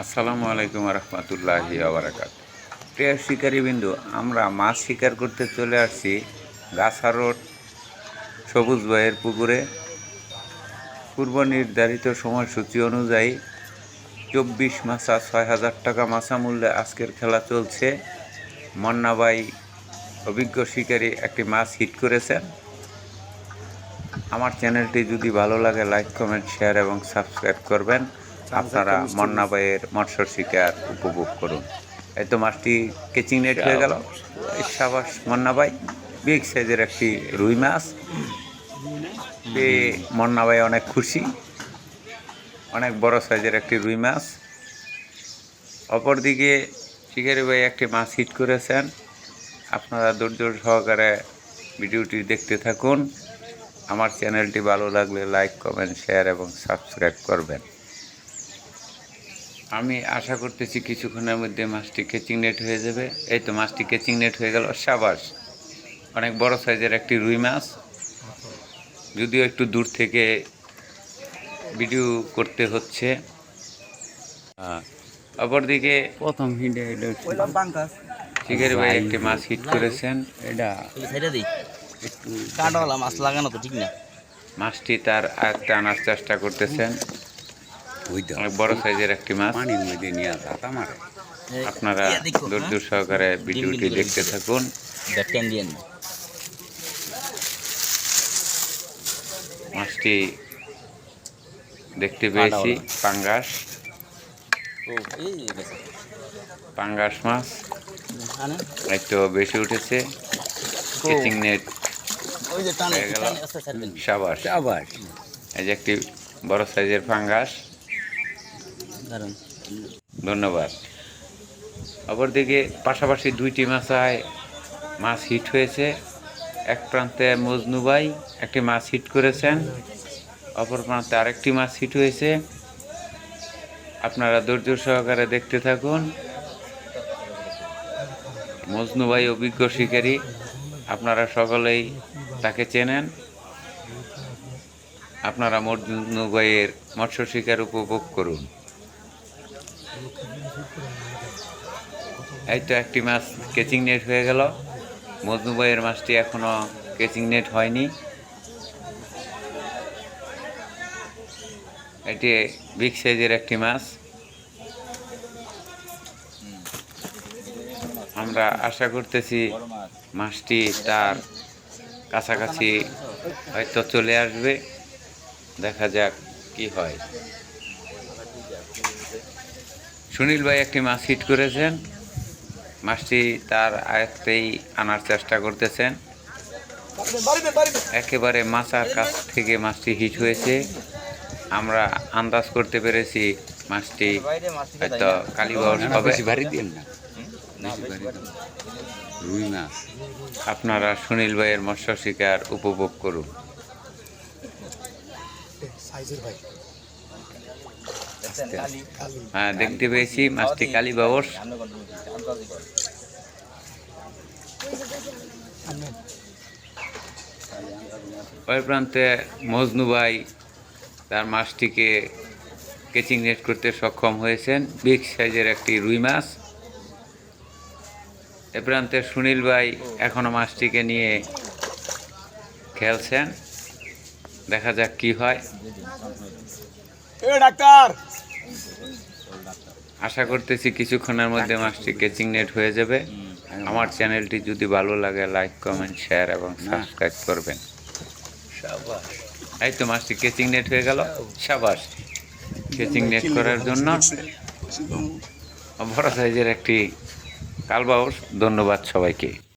আসসালামু আলাইকুম রহমতুল্লাহি আবরাকাত প্রিয় শিকারীবিন্দু, আমরা মাছ শিকার করতে চলে আসছি গাছা রোড, সবুজ ভাইয়ের পুকুরে। পূর্ব নির্ধারিত সময়সূচি অনুযায়ী চব্বিশ মাসা ছয় হাজার টাকা মাসা মূল্যে আজকের খেলা চলছে। মন্নাবাই অভিজ্ঞ শিকারী একটি মাছ হিট করেছেন। আমার চ্যানেলটি যদি ভালো লাগে, লাইক, কমেন্ট, শেয়ার এবং সাবস্ক্রাইব করবেন। আপনারা মন্নাবাইয়ের মৎস্য শিকার উপভোগ করুন। এই তো মাছটি কেচিং নেট হয়ে গেল? সাবাস মন্নাবাই বিগ সাইজের একটি রুই মাছ। পেয়ে মন্নাবাই অনেক খুশি অনেক বড় সাইজের একটি রুই মাছ। অপরদিকে শিকারি ভাই একটি মাছ হিট করেছেন। আপনারা ধৈর্য সহকারে ভিডিওটি দেখতে থাকুন। আমার চ্যানেলটি ভালো লাগলে লাইক কমেন্ট শেয়ার এবং সাবস্ক্রাইব করবেন। আমি আশা করতেছি কিছুক্ষণের মধ্যে মাছটি কেচিং নেট হয়ে যাবে। এই তো মাছটি কেচিং নেট হয়ে গেল সাবাস। অনেক বড় সাইজের একটি রুই মাছ। যদিও একটু দূর থেকে ভিডিও করতে হচ্ছে। অপরদিকে প্রথম হিটে বাঙ্কাস ভাই একটি মাছ হিট করেছেন। এটা দিই। কাঁটাওয়ালা মাছ লাগানো তো ঠিক না। মাছটি তার আয়ত্তে আনার চেষ্টা করতেছেন। অনেক বড় সাইজের একটি মাছ। পানির মধ্যে নিয়ে যাতা মারে। আপনারা দূর দূর সহকারে ভিডিওটি দেখতে থাকুন। মাছটি দেখতে পেয়েছি পাঙ্গাস। ও এই গেছে পাঙ্গাস মাছ। একটু বেশি উঠেছে। কেচিং নেট হয়ে সাবাস। এই যে একটি বড় সাইজের পাঙ্গাস। ধন্যবাদ। অপরদিকে পাশাপাশি দুইটি মাছায় মাছ হিট হয়েছে। এক প্রান্তে মজনুবাই একটি মাছ হিট করেছেন। অপর প্রান্তে আরেকটি মাছ হিট হয়েছে। আপনারা ধৈর্য সহকারে দেখতে থাকুন। মজনুবাই অভিজ্ঞ শিকারী। আপনারা সকলেই তাকে চেনেন। আপনারা মজনুবাইয়ের মৎস্য শিকার উপভোগ করুন। এই তো একটি মাছ কেচিং নেট হয়ে গেল। মজনুবাইয়ের মাছটি এখনও কেচিং নেট হয়নি। এটি বিগ সাইজের একটি মাছ। আমরা আশা করতেছি মাছটি তার কাছাকাছি হয়তো চলে আসবে। দেখা যাক কি হয়। সুনীল ভাই একটি মাছ হিট করেছেন। মাছটি তার আয়ত্তেই আনার চেষ্টা করতেছেন। একেবারে মাছার কাছ থেকে মাছটি হিট হয়েছে। আমরা আন্দাজ করতে পেরেছি মাছটি হয়তো কালীবাউস হবে। রুই মাছ। আপনারা সুনীল ভাইয়ের মৎস্য শিকার উপভোগ করুন। হ্যাঁ দেখতে পেয়েছি মাছটি কালীবাউস ওই প্রান্তে মজনু ভাই তার মাছটিকে কেচিং নেট করতে সক্ষম হয়েছেন। বিগ সাইজের একটি রুই মাছ। এ প্রান্তে সুনীল ভাই এখনও মাছটিকে নিয়ে খেলছেন। দেখা যাক কি হয়। আশা করতেছি কিছুক্ষণের মধ্যে মাছটি কেচিং নেট হয়ে যাবে। আমার চ্যানেলটি যদি ভালো লাগে লাইক কমেন্ট শেয়ার এবং সাবস্ক্রাইব করবেন। এই তো মাছটি কেচিং নেট হয়ে গেল। সাবাস। কেচিং নেট করার জন্য বড় সাইজের একটি কালবাউস। ধন্যবাদ সবাইকে।